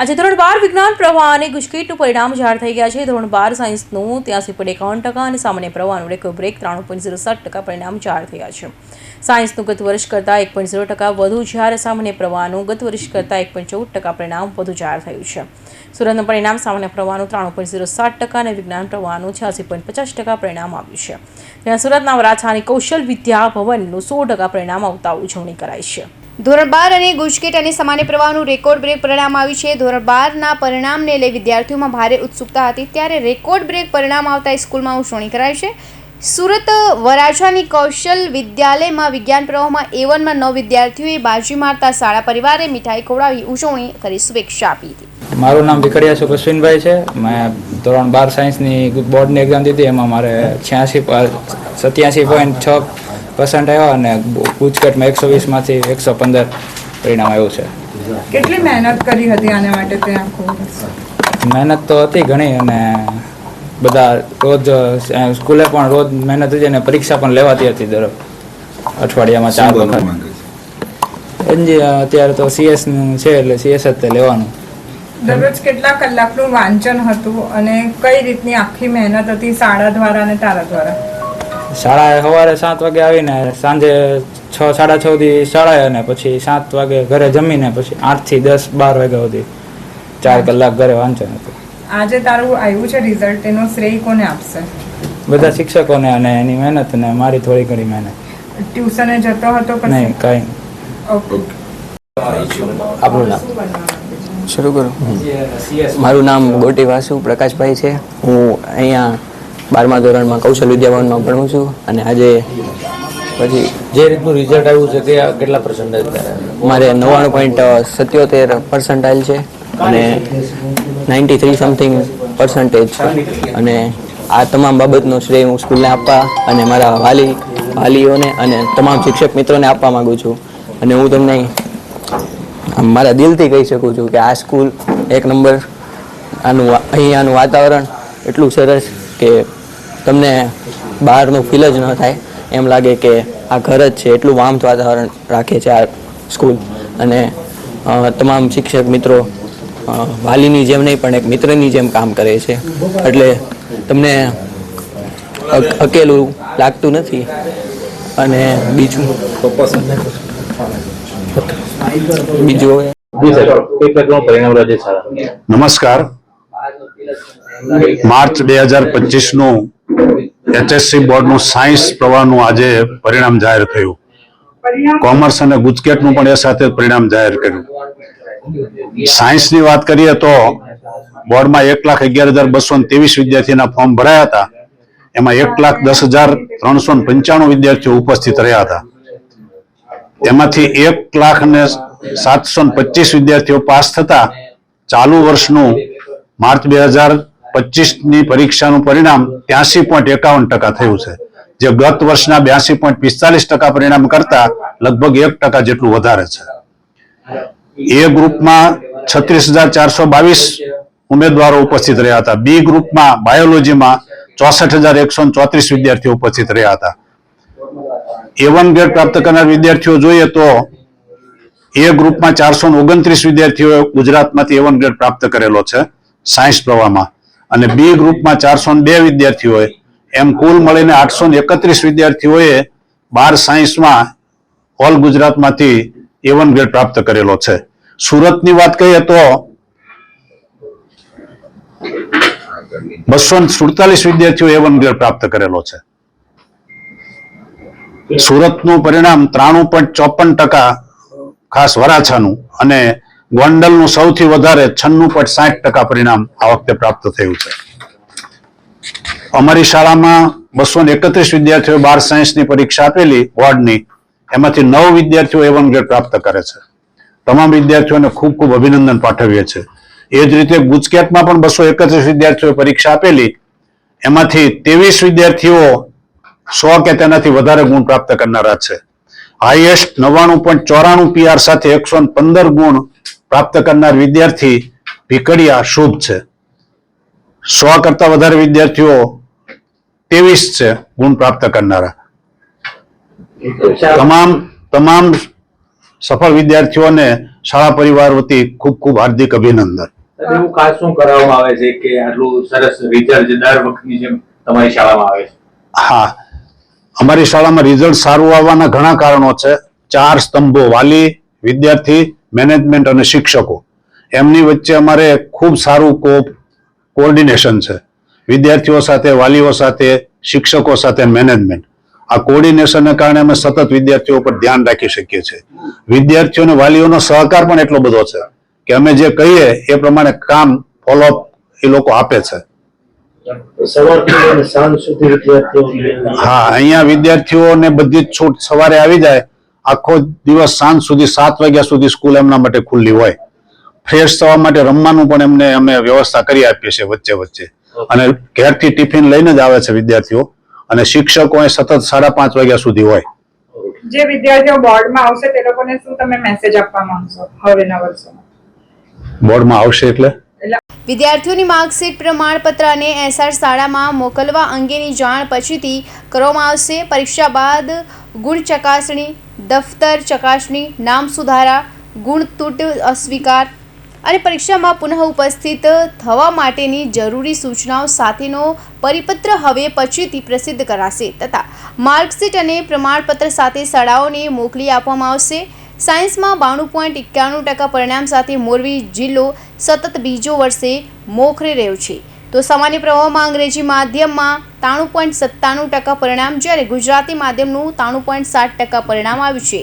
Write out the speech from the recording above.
આજે ધોરણ બાર વિજ્ઞાન પ્રવાહ અને ગુજકેટનું પરિણામ જાહેર થઈ ગયા છે. ધોરણ બાર સાયન્સનું ત્યાંસી પોઈન્ટ એકાવન ટકા અને સામાન્ય પ્રવાહનું રેકો બ્રેક ત્રાણું પોઈન્ટ ઝીરો સાત ટકા પરિણામ જાહેર થયા છે. સાયન્સનું ગત વર્ષ કરતાં એક પોઈન્ટ ઝીરો ટકા વધુ જ્યારે સામાન્ય પ્રવાહનું ગત વર્ષ કરતાં એક પોઈન્ટ ચૌદ ટકા પરિણામ વધુ જાહેર થયું છે. સુરતનું પરિણામ સામાન્ય પ્રવાહનું ત્રાણું પોઈન્ટ ઝીરો સાત ટકા અને વિજ્ઞાન પ્રવાહનું છ્યાસી પોઈન્ટ પચાસ ટકા પરિણામ આવ્યું છે. ત્યાં સુરતના વરાછાની કૌશલ વિદ્યા ભવનનું સો ટકા પરિણામ આવતા ઉજવણી કરાઈ છે. ધોરણ બાર અને ગુજકેટ અને સામાન્ય પ્રવાહનું રેકોર્ડ બ્રેક પરિણામ આવ્યું છે. ધોરણ બારના પરિણામને લઈ વિદ્યાર્થીઓમાં ભારે ઉત્સુકતા હતી. ત્યારે રેકોર્ડ બ્રેક પરિણામ આવતા સ્કૂલમાં ઉજવણી કરાય છે. સુરત વરાછાની કૌશલ વિદ્યાલયમાં વિજ્ઞાન પ્રવાહમાં એ વનમાં નવ વિદ્યાર્થીઓએ બાજી મારતા શાળા પરિવારે મીઠાઈ ખવડાવી ઉજવણી કરી શુભેચ્છા આપી હતી. મારું નામ વિકડિયા અશ્વિનભાઈ છે. મેં ધોરણ બાર સાયન્સની બોર્ડની એક્ઝામ દીધી. એમાં મારે છ્યાસી સત્યાસી પોઈન્ટ છ પર્સન્ટ આવ્યા અને પૂછકટમાં એકસો વીસમાંથી એકસો પંદર પરિણામ આવ્યું છે. કેટલી મહેનત કરી હતી આને માટે તે આખું મહેનત તો હતી ઘણી અને બધા રોજ સ્કૂલે પણ રોજ મહેનત હતી અને પરીક્ષા પણ લેવાતી હતી દર અઠવાડિયામાં ચાર વખત. એનજી અત્યારે તો સીએસનું છે એટલે સીએસ જ તે લેવાનું. દરરોજ કેટલા કલાકનું વાંચન હતું અને કઈ રીતની આખી મહેનત હતી શાળા દ્વારા અને તારા દ્વારા? શાળાએ સવારે સાત વાગે આવીને સાંજે છ સાડા છ સુધી શાળાએ અને પછી સાત વાગે ઘરે જમીને પછી આઠથી દસ બાર વાગ્યા સુધી ચાર કલાક ઘરે વાંચન હતું. આજે તારું આવ્યું છે રિઝલ્ટ એનો શ્રેય કોને આપશે? બધા શિક્ષકોને અને એની મહેનત અને મારી થોડી ઘણી મહેનત. ટ્યુશને જતો હતો પણ નહીં કાંઈ આપણું નામ? શરૂ કરું. મારું નામ ગોટી વાસુ પ્રકાશભાઈ છે. હું અહીંયા બારમા ધોરણમાં કૌશલ વિદ્યાભવનમાં ભણું છું અને આજે પછી જે રીતનું રિઝલ્ટ આવ્યું છે તે કેટલા પર્સન્ટાઇલ મારે નવ્વાણું પોઈન્ટ સત્યોતેર પર્સન્ટાઇલ છે અને નાઇન્ટી થ્રી સમથિંગ પર્સન્ટેજ છે. અને આ તમામ બાબતનો શ્રેય હું સ્કૂલને આપવા અને મારા વાલી વાલીઓને અને તમામ શિક્ષક મિત્રોને આપવા માગું છું. અને હું તમને મારા દિલથી કહી શકું છું કે આ સ્કૂલ એક નંબર આનું અહીંયાનું વાતાવરણ એટલું સરસ કે તમને બહારનું ફીલ જ ન થાય. એમ લાગે કે આ ઘર જ છે એટલું વામ વાતાવરણ રાખે છે આ સ્કૂલ અને તમામ શિક્ષક મિત્રો વાલીની જેમ નહીં પણ એક મિત્રની જેમ કામ કરે છે. એટલે તમને અકેલું લાગતું નથી. અને બીજું? બીજું નમસ્કાર. માર્ચ બે હજાર પચીસનું એચએસસી બોર્ડનું સાયન્સ પ્રવાહનું આજે પરિણામ જાહેર થયું. કોમર્સ અને ગુજકેટનું પણ એ સાથે પરિણામ જાહેર કર્યું. સાયન્સની વાત કરીએ તો બોર્ડમાં એક લાખ અગિયાર હજાર બસો ત્રેવીસ વિદ્યાર્થીના ફોર્મ ભરાયા હતા. એમાં એક લાખ દસ હજાર ત્રણસો પંચાણું વિદ્યાર્થીઓ ઉપસ્થિત રહ્યા હતા. તેમાંથી એક લાખ ને સાતસો પચીસ વિદ્યાર્થીઓ પાસ થતા ચાલુ વર્ષનું માર્ચ બે હજાર પચીસની પરીક્ષાનું પરિણામ ત્યાસી પોઈન્ટ એકાવન ટકા થયું છે. જે ગત વર્ષના બ્યાસી પોઈન્ટ પિસ્તાલીસ ટકા પરિણામ કરતા લગભગ એક ટકા જેટલું વધારે છે. એ ગ્રુપમાં છત્રીસ હજાર ચારસો બાવીસ ઉમેદવારો ઉપસ્થિત રહ્યા હતા. બી ગ્રુપમાં બાયોલોજીમાં ચોસઠ હજાર એકસો ચોત્રીસ વિદ્યાર્થીઓ ઉપસ્થિત રહ્યા હતા. એ વન ગ્રેડ પ્રાપ્ત કરનાર વિદ્યાર્થીઓ જોઈએ તો એ ગ્રુપમાં ચારસો ઓગણત્રીસ વિદ્યાર્થીઓએ ગુજરાતમાંથી એ વન ગ્રેડ પ્રાપ્ત કરેલો છે સાયન્સ પ્રવાહમાં. અને બી ગ્રુપમાં ચારસો બે વિદ્યાર્થીઓએ એમ કુલ મળીને આઠસો એકત્રીસ વિદ્યાર્થીઓએ બાર સાયન્સમાં ઓલ ગુજરાતમાંથી એ ગ્રેડ પ્રાપ્ત કરેલો છે. સુરતની વાત કહીએ તો બસો સુડતાલીસ વિદ્યાર્થીઓ એ વન ગ્રેડ પ્રાપ્ત કરેલો છે. સુરતનું પરિણામ ત્રાણું પોઈન્ટ ચોપન ટકા ખાસ વરાછાનું અને ગોંડલનું સૌથી વધારે છન્નું પોઈન્ટ સાઠ ટકા પરિણામ આ વખતે પ્રાપ્ત થયું છે. અમારી શાળામાં બસો વિદ્યાર્થીઓ બાર સાયન્સની પરીક્ષા આપેલી બોર્ડની એમાંથી નવ વિદ્યાર્થીઓ એ ગ્રેડ પ્રાપ્ત કરે છે. તમામ વિદ્યાર્થીઓને ખૂબ ખૂબ અભિનંદન પાઠવીએ છીએ. એ જ રીતે ગુજકેટમાં પણ બસો એકત્રીસ વિદ્યાર્થીઓએ પરીક્ષા આપેલી, એમાંથી ત્રેવીસ વિદ્યાર્થીઓ સો કે તેનાથી વધારે ગુણ પ્રાપ્ત કરનારા છે. હાઈએસ્ટ નવ્વાણું પોઈન્ટ ચોરાણું પીઆર સાથે એકસો પંદર ગુણ પ્રાપ્ત કરનાર વિદ્યાર્થી ભીકડિયા શુભ છે. સો કરતા વધારે વિદ્યાર્થીઓ ત્રેવીસ છે ગુણ પ્રાપ્ત કરનારા. તમામ તમામ સફળ વિદ્યાર્થીઓને શાળા પરિવાર વતી ખૂબ ખૂબ હાર્દિક અભિનંદન. એવું ખાસ શું કરવામાં આવે છે કે આટલું સરસ રિઝલ્ટ દર વખતની જેમ તમારી શાળામાં આવે છે? હા. અમારી શાળામાં રિઝલ્ટ સારું આવવાના ઘણા કારણો છે. ચાર સ્તંભો વાલી વિદ્યાર્થી મેનેજમેન્ટ અને શિક્ષકો એમની વચ્ચે અમારે ખૂબ સારું કોપ કોર્ડિનેશન છે. વિદ્યાર્થીઓ સાથે વાલીઓ સાથે શિક્ષકો સાથે મેનેજમેન્ટ આ કોર્ડિનેશનને કારણે અમે સતત વિદ્યાર્થીઓ પર ધ્યાન રાખી શકીએ છીએ. વિદ્યાર્થીઓ અને વાલીઓનો સહકાર પણ એટલો બધો છે કે અમે જે કહીએ એ પ્રમાણે કામ ફોલોઅપ એ લોકો આપે છે. હા અહીંયા વિદ્યાર્થીઓને બધી જ છૂટ સવારે આવી જાય આખો દિવસ સાંજ સુધી સાત વાગ્યા સુધી સ્કૂલ એમના માટે ખુલ્લી હોય. ફ્રેશ થવા માટે રમવાનું પણ એમને અમે વ્યવસ્થા કરી આપીએ છીએ વચ્ચે વચ્ચે. અને ઘેરથી ટિફિન લઈને જ આવે છે વિદ્યાર્થીઓ. અને શિક્ષકો સતત સાડા પાંચ વાગ્યા સુધી હોય. જે વિદ્યાર્થીઓ બોર્ડમાં આવશે તે લોકોને શું તમે મેસેજ આપવા માંગશો હવેના વર્ષોમાં? બોર્ડમાં આવશે એટલે? વિદ્યાર્થીઓની માર્કશીટ પ્રમાણપત્ર અને એસઆર શાળામાં મોકલવા અંગેની જાણ પછીથી કરવામાં આવશે. પરીક્ષા બાદ ગુણ ચકાસણી દફતર, ચકાસણી, નામ સુધારા, ગુણ તૂટ અસ્વીકાર અને પરીક્ષામાં પુનઃ ઉપસ્થિત થવા માટેની જરૂરી સૂચનાઓ સાથેનો પરિપત્ર હવે પછીથી પ્રસિદ્ધ કરાશે તથા માર્કશીટ અને પ્રમાણપત્ર સાથે શાળાઓને મોકલી આપવામાં આવશે. સાયન્સમાં બાણું પોઈન્ટ એકાણું ટકા પરિણામ સાથે મોરબી જિલ્લો સતત બીજો વર્ષે મોખરે રહ્યો છે. તો સામાન્ય પ્રવાહમાં અંગ્રેજી માધ્યમમાં ત્રાણું પોઈન્ટ સત્તાણું ટકા પરિણામ જ્યારે ગુજરાતી માધ્યમનું ત્રાણું પોઈન્ટ સાત ટકા પરિણામ આવ્યું છે.